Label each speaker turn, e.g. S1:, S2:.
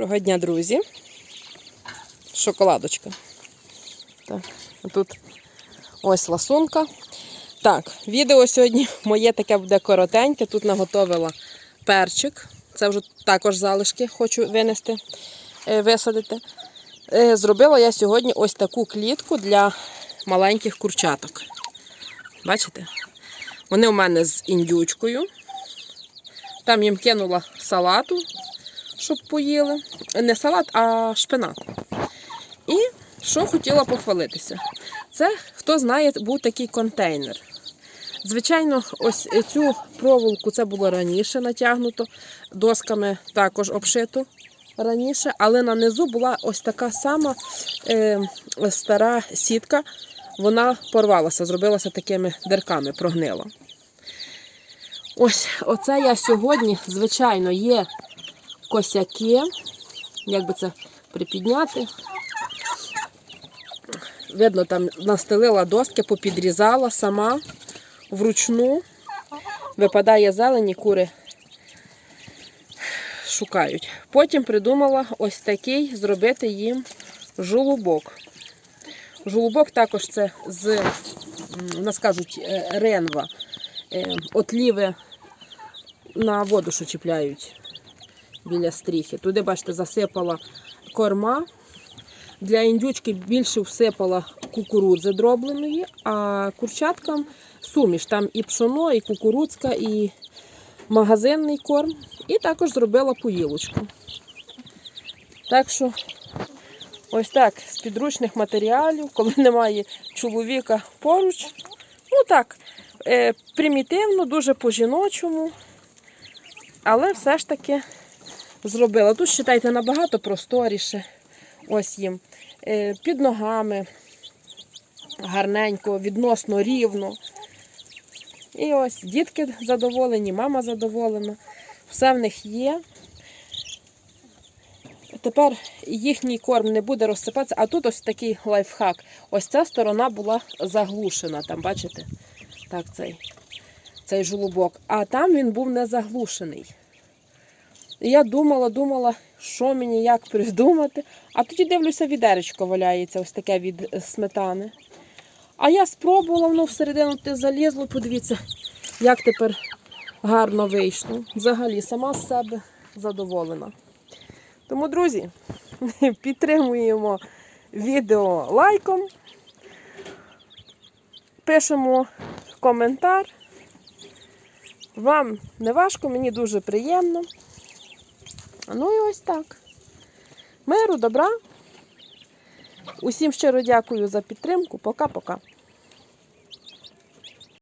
S1: Доброго дня, друзі. Шоколадочка. Так, тут ось ласунка. Так, відео сьогодні моє таке буде коротеньке. Тут наготовила перчик. Це вже також залишки хочу винести, е, висадити. Е, Зробила я сьогодні ось таку клітку для маленьких курчаток. Бачите? Вони у мене з індючкою. Там їм кинула салату, щоб поїли. Не салат, а шпинат. І що хотіла похвалитися. Це, хто знає, був такий контейнер. Звичайно, ось цю проволоку це було раніше натягнуто, досками також обшито раніше, але на низу була ось така сама е, стара сітка. Вона порвалася, зробилася такими дирками, прогнила. Ось, оце я сьогодні, звичайно, є косяки. Як би це припідняти? Видно, там настелила доски, попідрізала сама вручну. Випадає зелені, кури шукають. Потім придумала ось такий зробити їм жолубок. Жолубок також це з, у нас кажуть, е, ренва. Е, Отліви на воду, що чіпляють біля стріхи. Туди, бачите, засипала корма. Для індючки більше всипала кукурудзи дробленої, а курчаткам суміш. Там і пшоно, і кукурудзка, і магазинний корм. І також зробила поїлочку. Так що, ось так, з підручних матеріалів, коли немає чоловіка поруч. Ну так, е, примітивно, дуже по-жіночому. Але все ж таки зробила. Тут, вважайте, набагато просторіше. Ось їм. Е, Під ногами гарненько, відносно рівно. І ось дітки задоволені, мама задоволена. Все в них є. Тепер їхній корм не буде розсипатися, а тут ось такий лайфхак. Ось ця сторона була заглушена. Там, бачите? Так, цей, цей жолобок. А там він був не заглушений. І я думала, думала, що мені як придумати. А тоді дивлюся, відеречко валяється, ось таке від сметани. А я спробувала, воно всередину те залізло, подивіться, як тепер гарно вийшло. Взагалі, сама з себе задоволена. Тому, друзі, підтримуємо відео лайком, пишемо коментар. Вам не важко, мені дуже приємно. Ну і ось так. Миру, добра. Усім щиро дякую за підтримку. Пока-пока.